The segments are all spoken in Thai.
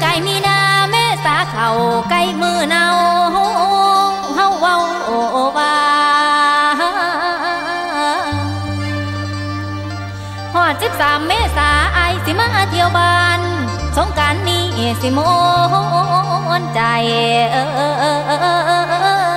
ไก่มีนาแม่สาเข่าไก่มือเนาเฮาเว้าว่าหอดสิบสามเมษาไอสิมาเที่ยวบ้าน สงการนี้สิโมนใจเออ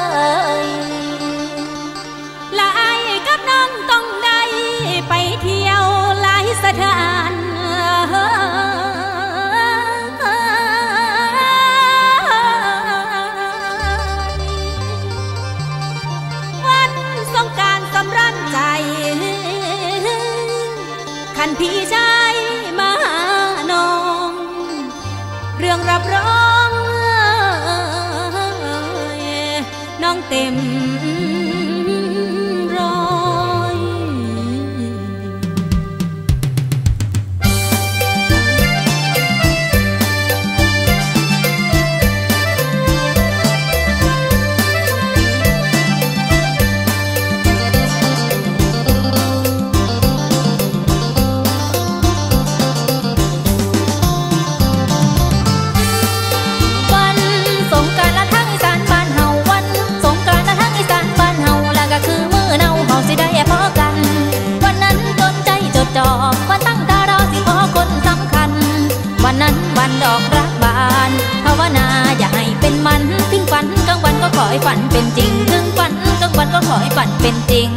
them ฝันเป็นจริง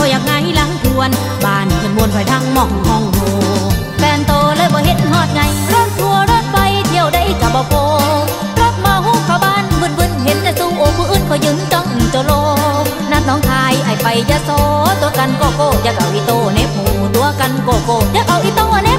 คอยาะอยากไงหลังทวน บ้านเพิ่นมวนคอยทางมองห้องโหแฟนโตเลยบ่เห็นฮอดไงรถทัวร์รถไปเที่ยวได้กับบ่โพรถมาหูเข้าบ้านบึนบึนเห็นแต่สู้โอ้ผู้อื่นเขายืนจ้องโจโลนัดน้องทายไอไปยะโสตัวกันโกโก้อยากเอาอีโตเนบหูตัวกันโกโก้อยากเอาอีโตเน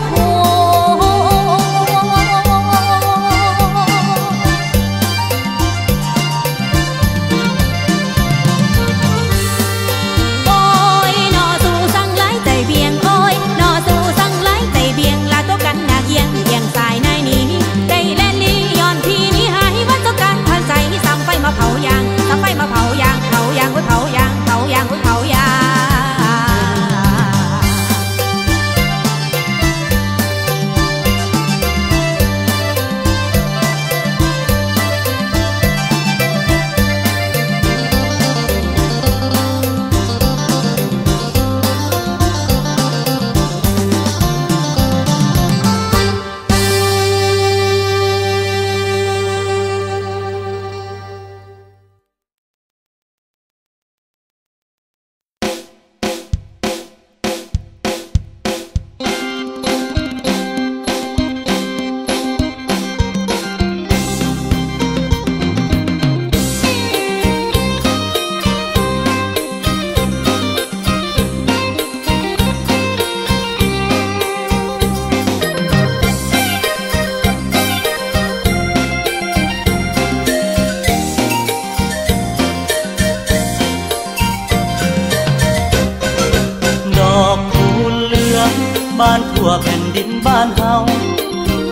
อกคูณเลืองบ้านทั่วแผ่นดินบ้านเฮา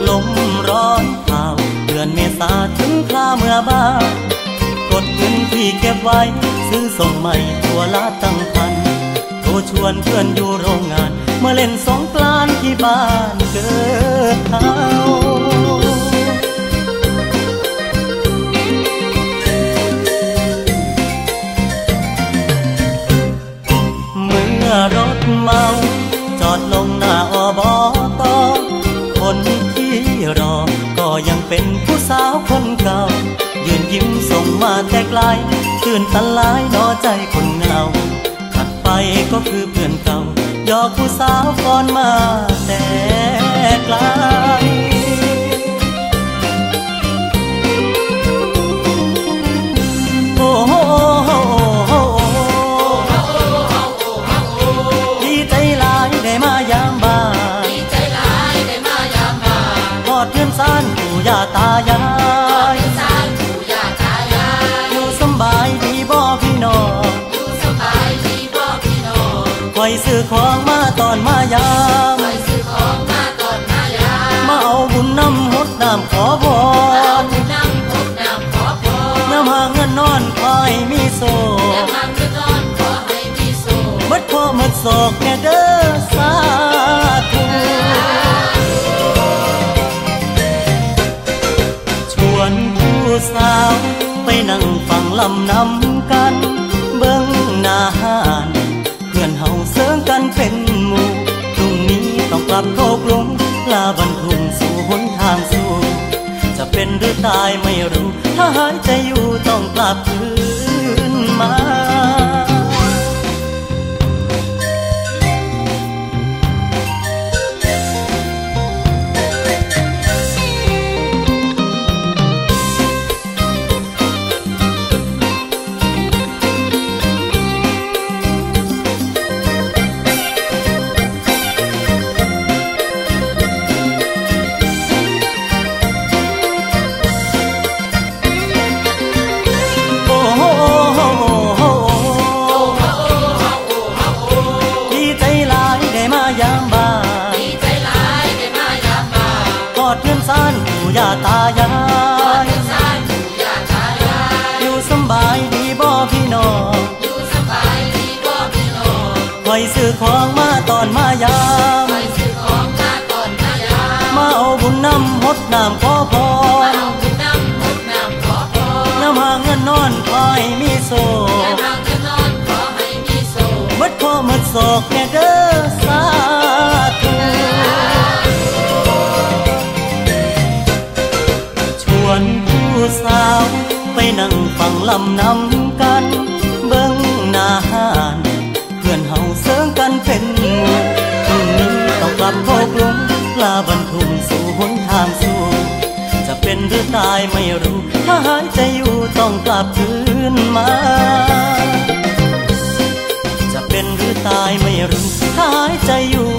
ลมร้อนเผาเดือนเมษาถึงคราเมื่อบ้านกดเงินที่เก็บไว้ ซื้อส่งใหม่ทั่วละตั้งพันโทรชวนเพื่อนอยู่โรงงาน มาเล่นสงกรานต์ที่บ้านเกิดเฮา ตื่นตันหลายนอใจคนเหงาถัดไปก็คือเพื่อนเก่าหยอกผู้สาวก่อนมาแต่ไกลโอ้โหดีใจหลายได้มายามบ้านดีใจหลายได้มายามบ้านกอดเพื่อนสานปู่ย่าตายาย อนมายามคอยซื้อของมาตอนมายามมาเอาบุญน้ำหดน้ำขอพรเอาบุญน้ำหดน้ำขอพรน้ำหาเงินนอนคอยมีโซน้ำหาเงินนอนขอให้มีโซมัดพ่อมัดศอกแน่เด้อสาธุชวนผู้สาวไปนั่งฟังลำนำ ลับเข้ากลงลาบรรทุงสู่หนทางสู่ จะเป็นหรือตายไม่รู้ ถ้าหายใจอยู่ต้องกลับคืนมา อนมายามคอยซื้อของมาตอนมายามมาเอาบุญน้ำหดน้ำขอพรเอาบุญน้ำบุญน้ำขอพรน้ำหาเงินนอนคอยมีโซแต่ทางจะนอนขอให้มีโซ่มัดพ่อมัดศอกแน่เด้อสาธุชวนผู้สาวไปนั่งฟังลำนำกันายไม่รู้ ถ้าหายใจอยู่ต้องกลับคืนมา จะเป็นหรือตายไม่รู้ ถ้าหายใจอยู่